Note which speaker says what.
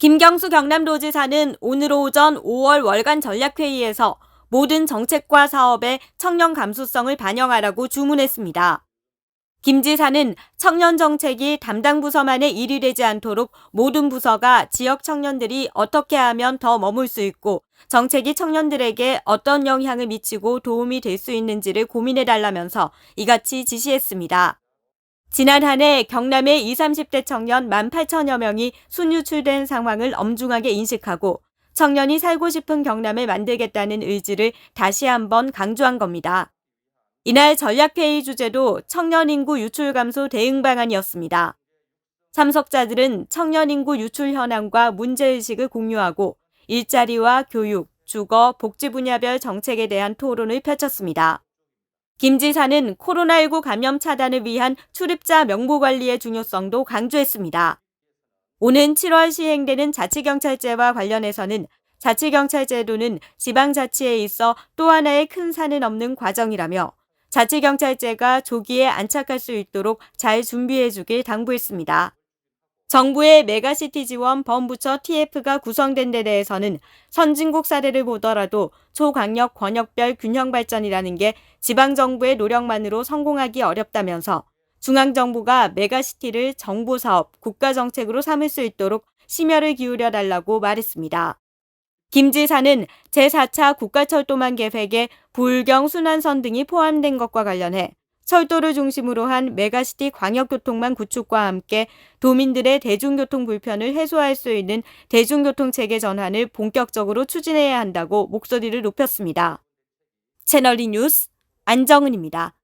Speaker 1: 김경수 경남도지사는 오늘 오전 5월 월간 전략회의에서 모든 정책과 사업에 청년 감수성을 반영하라고 주문했습니다. 김 지사는 청년 정책이 담당 부서만의 일이 되지 않도록 모든 부서가 지역 청년들이 어떻게 하면 더 머물 수 있고 정책이 청년들에게 어떤 영향을 미치고 도움이 될 수 있는지를 고민해 달라면서 이같이 지시했습니다. 지난 한 해 경남의 20, 30대 청년 1만 8천여 명이 순유출된 상황을 엄중하게 인식하고 청년이 살고 싶은 경남을 만들겠다는 의지를 다시 한번 강조한 겁니다. 이날 전략회의 주제도 청년 인구 유출 감소 대응 방안이었습니다. 참석자들은 청년 인구 유출 현황과 문제의식을 공유하고 일자리와 교육, 주거, 복지 분야별 정책에 대한 토론을 펼쳤습니다. 김 지사는 코로나19 감염 차단을 위한 출입자 명부 관리의 중요성도 강조했습니다. 오는 7월 시행되는 자치경찰제와 관련해서는 자치경찰제도는 지방자치에 있어 또 하나의 큰 산을 넘는 과정이라며 자치경찰제가 조기에 안착할 수 있도록 잘 준비해 주길 당부했습니다. 정부의 메가시티 지원 범부처 TF가 구성된 데 대해서는 선진국 사례를 보더라도 초강력 권역별 균형 발전이라는 게 지방정부의 노력만으로 성공하기 어렵다면서 중앙정부가 메가시티를 정보사업, 국가정책으로 삼을 수 있도록 심혈을 기울여 달라고 말했습니다. 김 지사는 제4차 국가철도망 계획에 부울경 순환선 등이 포함된 것과 관련해 철도를 중심으로 한 메가시티 광역교통망 구축과 함께 도민들의 대중교통 불편을 해소할 수 있는 대중교통 체계 전환을 본격적으로 추진해야 한다고 목소리를 높였습니다. 채널이 뉴스 안정은입니다.